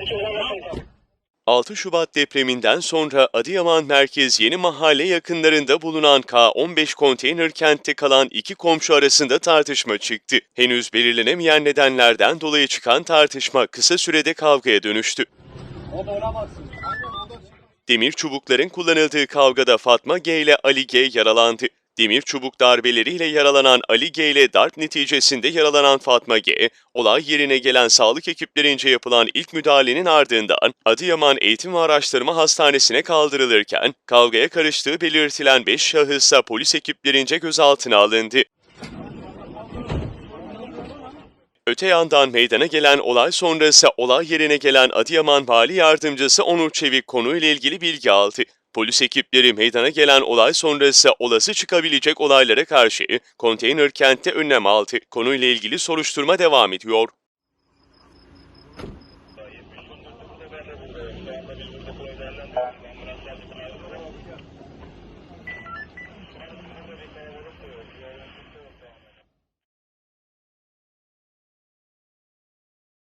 Herkese anlaşıldı. 6 Şubat depreminden sonra Adıyaman Merkez Yeni Mahalle yakınlarında bulunan K15 konteyner kentte kalan iki komşu arasında tartışma çıktı. Henüz belirlenemeyen nedenlerden dolayı çıkan tartışma kısa sürede kavgaya dönüştü. Demir çubukların kullanıldığı kavgada Fatma G ile Ali G yaralandı. Demir çubuk darbeleriyle yaralanan Ali G ile darp neticesinde yaralanan Fatma G, olay yerine gelen sağlık ekiplerince yapılan ilk müdahalenin ardından Adıyaman Eğitim ve Araştırma Hastanesi'ne kaldırılırken kavgaya karıştığı belirtilen 5 şahıs polis ekiplerince gözaltına alındı. Öte yandan meydana gelen olay sonrası olay yerine gelen Adıyaman Vali Yardımcısı Onur Çevik konuyla ilgili bilgi aldı. Polis ekipleri meydana gelen olay sonrası olası çıkabilecek olaylara karşı konteyner kentte önlem aldı. Konuyla ilgili soruşturma devam ediyor.